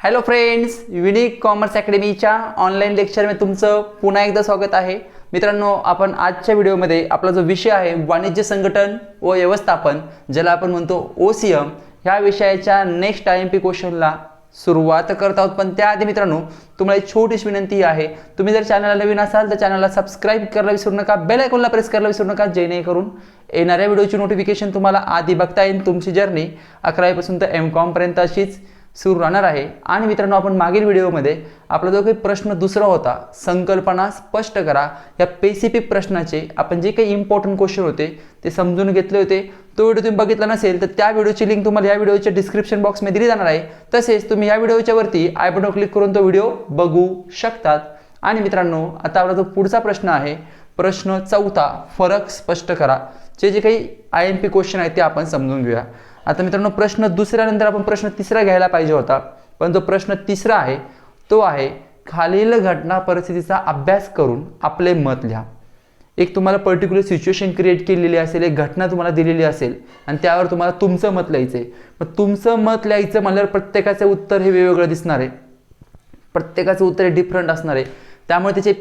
Hello friends unique commerce अकॅडमीच्या online लेक्चरमध्ये तुमचं पुन्हा एकदा स्वागत आहे. मित्रांनो आपण आजच्या व्हिडिओमध्ये आपला जो विषय आहे वाणिज्य संघटन व व्यवस्थापन ज्याला आपण म्हणतो ओ सी एम ह्या विषयाच्या नेक्स्ट आय एम पी क्वेश्चनला सुरुवात करत आहोत. पण त्याआधी मित्रांनो तुम्हाला एक छोटीशी विनंती आहे. तुम्ही जर चॅनलला नवीन असाल तर चॅनलला सबस्क्राईब करायला विसरू नका. बेल आयकॉनला प्रेस करायला विसरू नका. जेणेकरून येणाऱ्या व्हिडिओची नोटिफिकेशन तुम्हाला आधी बघता येईल. तुमची जर्नी अकरावीपासून तर एम कॉमपर्यंत अशीच. सुरू राहणार आहे. आणि मित्रांनो आपण मागील व्हिडिओमध्ये आपला जो काही प्रश्न दुसरा होता संकल्पना स्पष्ट करा. या स्पेसिफिक प्रश्नाचे आपण जे काही इम्पॉर्टंट क्वेश्चन होते ते समजून घेतले होते. तो व्हिडिओ तुम्ही बघितला नसेल तर त्या व्हिडिओची लिंक तुम्हाला या व्हिडिओच्या डिस्क्रिप्शन बॉक्समध्ये दिली जाणार आहे. तसेच तुम्ही या व्हिडिओच्या वरती आय बटन क्लिक करून तो व्हिडिओ बघू शकतात. आणि मित्रांनो आता आपला जो पुढचा प्रश्न आहे प्रश्न चौथा फरक स्पष्ट करा. जे जे काही आय एम पी क्वेश्चन आहेत ते आपण समजून घेऊया. आता मित्रांनो प्रश्न दुसऱ्यानंतर आपण प्रश्न तिसरा घ्यायला पाहिजे होता. पण जो प्रश्न तिसरा आहे तो आहे खालील घटना परिस्थितीचा अभ्यास करून आपले मत लिहा. एक तुम्हाला पर्टिक्युलर सिच्युएशन क्रिएट केलेली असेल एक घटना तुम्हाला दिलेली असेल आणि त्यावर तुम्हाला तुमचं मत लिहायचं आहे मग तुमचं मत लिहायचं म्हणल्यावर प्रत्येकाचं उत्तर हे वेगवेगळं दिसणार आहे. प्रत्येकाचं उत्तर हे डिफरंट असणार आहे. त्यामुळे त्याचे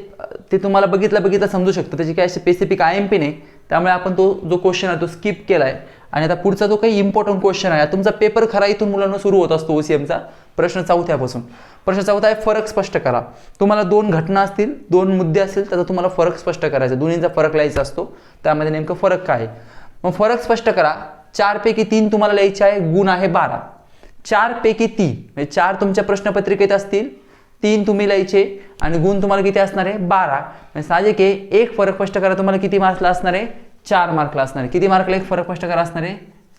ते तुम्हाला बघितलं बघितलं समजू शकतं. त्याची काय स्पेसिफिक आय एम पी नाही. त्यामुळे आपण तो जो क्वेश्चन आहे तो स्किप केला आहे आणि आता पुढचा जो काही इम्पॉर्टंट क्वेश्चन आहे तुमचा पेपर खरा इथून मुलांना सुरू होत असतो ओ सी एमचा प्रश्न चौथ्यापासून. प्रश्न चौथा आहे फरक स्पष्ट करा. तुम्हाला दोन घटना असतील दोन मुद्दे असतील त्याचा तुम्हाला फरक स्पष्ट करायचा दोन्हीचा फरक लिहायचा असतो. त्यामध्ये नेमकं फरक काय आहे? मग फरक स्पष्ट करा. चारपैकी तीन तुम्हाला लिहायचे आहे गुण आहे बारा. चारपैकी तीन म्हणजे चार तुमच्या प्रश्नपत्रिकेत असतील तीन तुम्ही लिहायचे आणि गुण तुम्हाला किती असणार आहे? बारा. साहजिक आहे एक फरक स्पष्ट करा तुम्हाला किती मार्कला असणार आहे? चार मार्कला असणार आहे. किती मार्कला एक फरक स्पष्ट करा असणार आहे?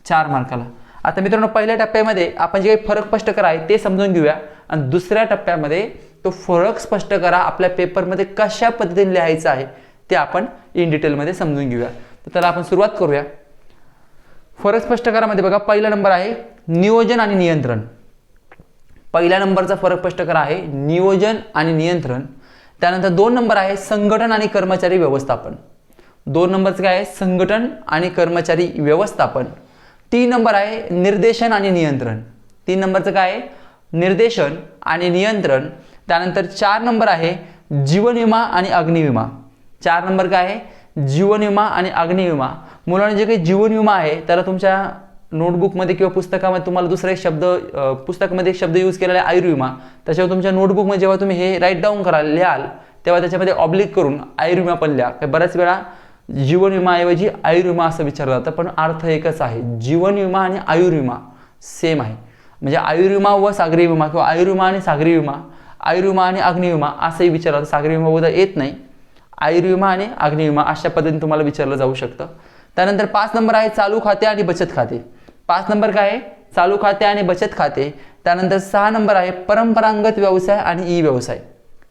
चार मार्काला आता मित्रांनो पहिल्या टप्प्यामध्ये आपण जे काही फरक स्पष्ट करा आहे ते समजून घेऊया. आणि दुसऱ्या टप्प्यामध्ये तो फरक स्पष्ट करा आपल्या पेपरमध्ये कशा पद्धतीने लिहायचं आहे ते आपण इन डिटेलमध्ये समजून घेऊया. तर त्याला आपण सुरुवात करूया. फरक स्पष्ट करामध्ये बघा पहिला नंबर आहे नियोजन आणि नियंत्रण. पहिल्या नंबरचा फरक स्पष्ट करा आहे नियोजन आणि नियंत्रण. त्यानंतर दोन नंबर आहे संघटन आणि कर्मचारी व्यवस्थापन. दोन नंबरचं काय आहे? संघटन आणि कर्मचारी व्यवस्थापन. तीन नंबर आहे निर्देशन आणि नियंत्रण. तीन नंबरचं काय आहे? निर्देशन आणि नियंत्रण. त्यानंतर चार नंबर आहे जीवन विमा आणि अग्निविमा. चार नंबर काय आहे? जीवन विमा आणि अग्निविमा. मुलांना जे काही जीवन विमा आहे त्याला तुमच्या नोटबुकमध्ये किंवा पुस्तकामध्ये तुम्हाला दुसरा एक शब्द पुस्तकामध्ये एक शब्द यूज केलेला आहे आयुर्विमा. त्याच्यावर तुमच्या नोटबुकमध्ये जेव्हा तुम्ही हे राईट डाऊन कराल लिहाल तेव्हा त्याच्यामध्ये ऑब्लिक करून आयुर्विमा पण लिहा. बऱ्याच वेळा जीवन विमाऐवजी आयुर्विमा असं विचारलं जातं पण अर्थ एकच आहे. जीवन विमा आणि आयुर्विमा सेम आहे. म्हणजे आयुर्विमा व सागरी विमा किंवा आयुर्विमा आणि सागरी विमा आयुर्विमा आणि अग्निविमा असंही विचारलं जातं. सागरी विमा उद्या येत नाही. आयुर्विमा आणि अग्निविमा अशा पद्धतीने तुम्हाला विचारलं जाऊ शकतं. त्यानंतर पाच नंबर आहे चालू खाते आणि बचत खाते. पाच नंबर काय आहे? चालू खाते आणि बचत खाते. त्यानंतर सहा नंबर आहे परंपरागत व्यवसाय आणि ई व्यवसाय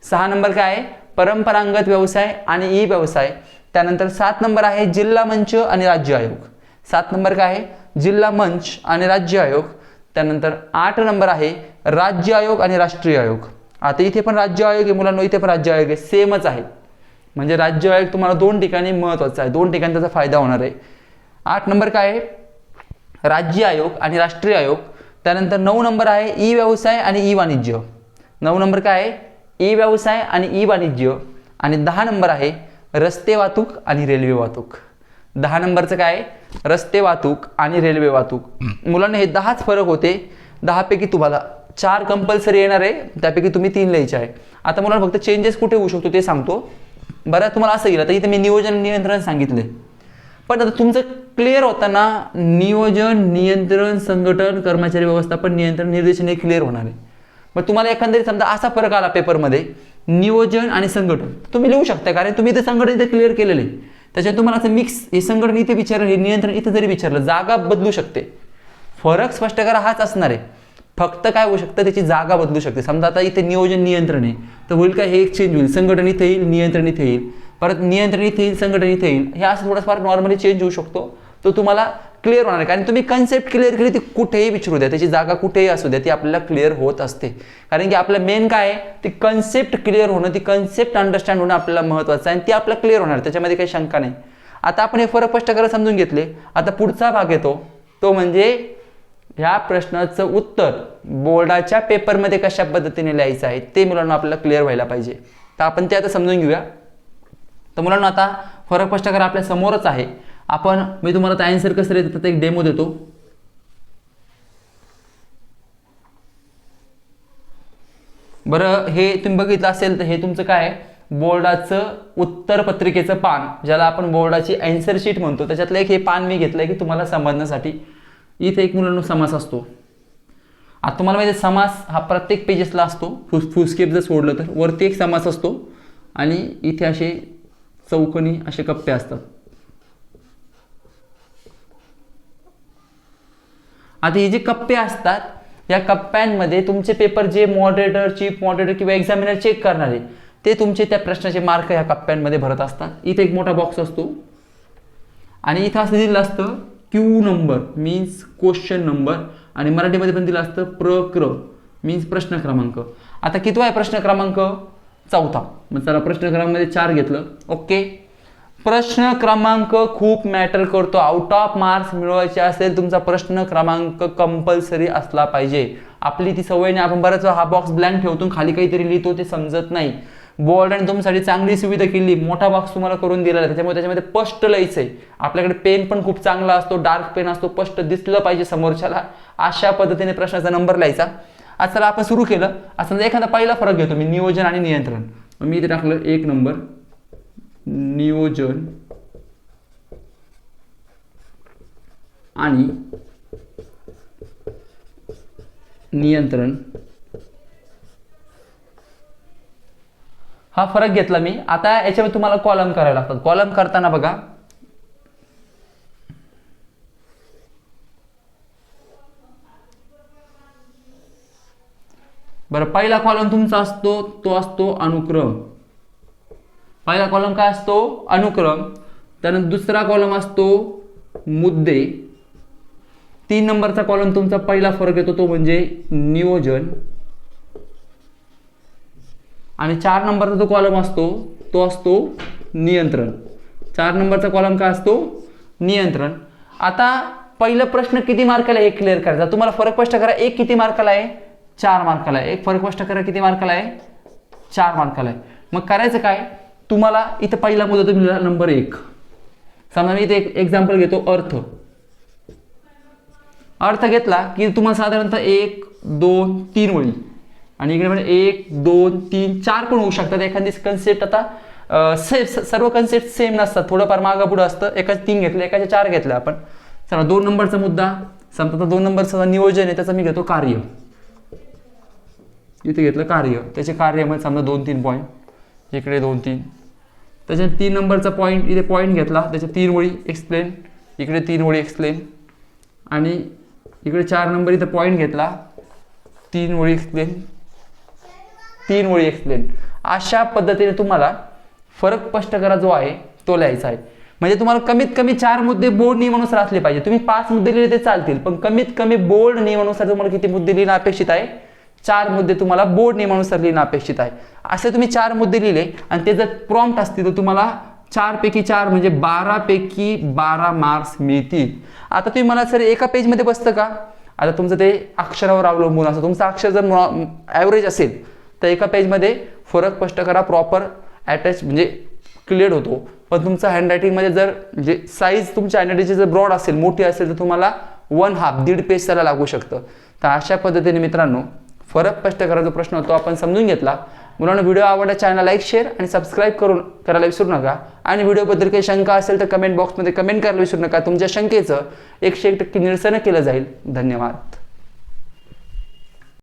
सहा नंबर काय आहे? परंपरागत व्यवसाय आणि ई व्यवसाय त्यानंतर सात नंबर आहे जिल्हा मंच आणि राज्य आयोग. सात नंबर काय आहे? जिल्हा मंच आणि राज्य आयोग. त्यानंतर आठ नंबर आहे राज्य आयोग आणि राष्ट्रीय आयोग. आता इथे पण राज्य आयोग आहे मुलांना इथे पण राज्य आयोग आहे. सेमच आहे. म्हणजे राज्य आयोग तुम्हाला दोन ठिकाणी महत्त्वाचं आहे. दोन ठिकाणी त्याचा फायदा होणार आहे. आठ नंबर काय आहे? राज्य आयोग आणि राष्ट्रीय आयोग. त्यानंतर नऊ नंबर आहे ई व्यवसाय आणि ई वाणिज्य नऊ नंबर काय आहे? ई व्यवसाय आणि ई वाणिज्य आणि दहा नंबर आहे रस्ते वाहतूक आणि रेल्वे वाहतूक. दहा नंबरचं काय आहे? रस्ते वाहतूक आणि रेल्वे वाहतूक. मुलांना हे दहाच फरक होते. दहापैकी तुम्हाला चार कंपल्सरी येणार आहे त्यापैकी तुम्ही तीन लिहायचे आहे. आता मुलांना फक्त चेंजेस कुठे होऊ शकतो ते सांगतो. बरं तुम्हाला असं गेलं तर इथे मी नियोजन नियंत्रण सांगितले पण आता तुमचं क्लिअर होताना नियोजन नियंत्रण संघटन कर्मचारी व्यवस्थापन नियंत्रण निर्देशन हे क्लिअर होणार आहे. मग तुम्हाला एकंदरीत समजा असा फरक आला पेपरमध्ये नियोजन आणि संघटन. तुम्ही लिहू शकता कारण तुम्ही ते संघटन इथे क्लिअर केलेलं आहे. त्याच्यात तुम्हाला असं मिक्स हे संघटन इथे विचारलं हे नियंत्रण इथे जरी विचारलं जागा बदलू शकते. फरक स्पष्ट करा हाच असणार आहे. फक्त काय होऊ शकतं? त्याची जागा बदलू शकते. समजा आता इथे नियोजन नियंत्रण आहे. तर होईल काय? हे एक चेंज होईल. संघटन इथे येईल नियंत्रण इथे येईल. परत नियंत्रण इथे येईल संघटन इथे येईल हे असं थोडंफार नॉर्मली चेंज होऊ शकतो. तो तुम्हाला क्लिअर होणार आहे. कारण तुम्ही कन्सेप्ट क्लिअर केली ती कुठेही विचारू द्या. त्याची जागा कुठेही असू द्या ती आपल्याला क्लिअर होत असते. कारण की आपलं मेन काय आहे? ती कन्सेप्ट क्लिअर होणं ती कन्सेप्ट अंडरस्टँड होणं आपल्याला महत्त्वाचं आहे आणि ती आपल्याला क्लिअर होणार त्याच्यामध्ये काही शंका नाही. आता आपण हे फरक स्पष्ट करायला समजून घेतले. आता पुढचा भाग येतो. तो म्हणजे ह्या प्रश्नाचं उत्तर. बोर्डाच्या पेपरमध्ये कशा पद्धतीने लिहायचं आहे ते मुलांना आपल्याला क्लिअर व्हायला पाहिजे. तर आपण ते आता समजून घेऊया. तर मुलांना आता फरक स्पष्ट करा आपल्या समोरच आहे. आपण मी तुम्हाला त्या आन्सर कसं येतं एक डेमो देतो. बरं हे तुम्ही बघितलं असेल तर हे तुमचं काय आहे? बोर्डाचं उत्तर पत्रिकेचं पान ज्याला आपण बोर्डाची अँसर शीट म्हणतो. त्याच्यातलं एक हे पान मी घेतलंय की तुम्हाला समजण्यासाठी. इथे एक मुलांना समास असतो. आता तुम्हाला माहिती आहे, समास हा प्रत्येक पेजेसला असतो. फुस फुसकेप जर सोडलं तर वरती एक समास असतो. आणि इथे असे चौकणी असे कप्पे असतात. आता हे जे कप्पे असतात या कप्प्यांमध्ये तुमचे पेपर जे मॉडरेटर चीफ मॉडरेटर किंवा एक्झामिनर चेक करणारे ते तुमचे त्या प्रश्नाचे मार्क ह्या कप्प्यांमध्ये भरत असतात. इथे एक मोठा बॉक्स असतो. आणि इथं असं दिलं असतं Q number means question number आणि मराठीमध्ये पण दिलं असतं प्रक्र मीन्स प्रश्न क्रमांक. आता कितवा आहे प्रश्न क्रमांक? चौथा. मग चला प्रश्न क्रमांकमध्ये चार घेतलं. ओके. प्रश्न क्रमांक खूप मॅटर करतो. आउट ऑफ मार्क्स मिळवायचे असेल तुमचा प्रश्न क्रमांक कंपल्सरी असला पाहिजे. आपली ती सवय नाही आपण बऱ्याच हा बॉक्स ब्लँक ठेवतो खाली काहीतरी लिहितो ते समजत नाही. बोर्ड तुमच्यासाठी चांगली सुविधा केली. मोठा बॉक्स तुम्हाला करून दिलेला आहे त्याच्यामुळे त्याच्यामध्ये स्पष्ट लिहायचं आहे आपल्याकडे पेन पण खूप चांगला असतो डार्क पेन असतो स्पष्ट दिसलं पाहिजे समोरच्याला. अशा पद्धतीने प्रश्नाचा नंबर लिहायचा. आज चला आपण सुरू केलं. असं समजा एखादा पहिला फरक घेतो मी नियोजन आणि नियंत्रण. मी इथे टाकलं एक नंबर. नियोजन आणि नियंत्रण. हा फरक घेतला मी. आता याच्यामध्ये तुम्हाला कॉलम करायला लागतात. कॉलम करताना बघा. बरं पहिला कॉलम तुमचा असतो तो असतो अनुक्रम. पहिला कॉलम काय असतो? अनुक्रम. त्यानंतर दुसरा कॉलम असतो मुद्दे. तीन नंबरचा कॉलम तुमचा पहिला फरक येतो तो म्हणजे नियोजन. आणि चार नंबरचा जो कॉलम असतो तो असतो नियंत्रण. चार नंबरचा कॉलम काय असतो? नियंत्रण. आता पहिला प्रश्न किती मार्काला आहे क्लिअर करायचा? तुम्हाला फरक स्पष्ट करा एक किती मार्काला आहे? चार मार्काला आहे एक फरक करा किती मार्काला आहे चार मार्काला आहे मग करायचं काय? तुम्हाला इथं पहिला मुद्दा तुम्ही नंबर एक. समजा मी इथे एक एक्झाम्पल घेतो अर्थ. अर्थ घेतला की तुम्हाला साधारणतः एक दोन तीन होईल. आणि इकडे म्हणजे एक दोन तीन चार पण होऊ शकतात. एखादी कन्सेप्ट आता सेम स- सर्व कन्सेप्ट सेम नसतात. थोडंफार मागं पुढं असतं. एकाच तीन घेतलं एकाचे चार घेतलं आपण. चला दोन नंबरचा मुद्दा. समजा आता दोन नंबरचं नियोजन आहे त्याचं मी घेतो कार्य. इथे घेतलं कार्य. त्याचे कार्य म्हणजे समजा दोन तीन पॉईंट इकडे दोन तीन. त्याच्या तीन नंबरचा पॉईंट इथे पॉईंट घेतला. त्याच्या तीन ओळी एक्सप्लेन इकडे तीन ओळी एक्सप्लेन आणि इकडे चार नंबर इथं पॉईंट घेतला. तीन ओळी एक्सप्लेन तीन ओळी एक्सप्लेन अशा पद्धतीने तुम्हाला फरक स्पष्ट करा जो आहे तो लिहायचा आहे. म्हणजे तुम्हाला कमीत कमी चार मुद्दे बोर्ड नियमानुसार असले पाहिजे. तुम्ही पाच मुद्दे लिहिले ते चालतील पण कमीत कमी बोर्ड नियमानुसार तुम्हाला किती मुद्दे लिहिणं अपेक्षित आहे चार मुद्दे तुम्हाला बोर्ड नियमानुसार लिहिणं अपेक्षित आहे. असे तुम्ही चार मुद्दे लिहिले आणि ते जर प्रॉम्प्ट असतील तर तुम्हाला चारपैकी चार म्हणजे बारापैकी बारा मार्क्स मिळतील. आता तुम्ही मला सर एका पेजमध्ये बसतं का? आता तुमचं ते अक्षरावर अवलंबून असतं. तुमचं अक्षर जर ॲव्हरेज असेल तर एका पेजमध्ये फरक स्पष्ट करा प्रॉपर अटॅच म्हणजे क्लिअर होतो. पण तुमचं हँडरायटिंगमध्ये जर म्हणजे साईज तुमच्या हँडरायटिंगची जर ब्रॉड असेल मोठी असेल तर तुम्हाला वन हाफ दीड पेज त्याला लागू शकतं. तर अशा पद्धतीने मित्रांनो फरक स्पष्ट करायचा प्रश्न होतो आपण समजून घेतला. मुलांना व्हिडिओ आवडला चॅनल लाईक शेअर आणि सबस्क्राईब करून करायला विसरू नका. आणि व्हिडिओबद्दल काही शंका असेल तर कमेंट बॉक्समध्ये कमेंट करायला विसरू नका. तुमच्या शंकेचं एकशे एक टक्के निरसनं केलं जाईल. धन्यवाद.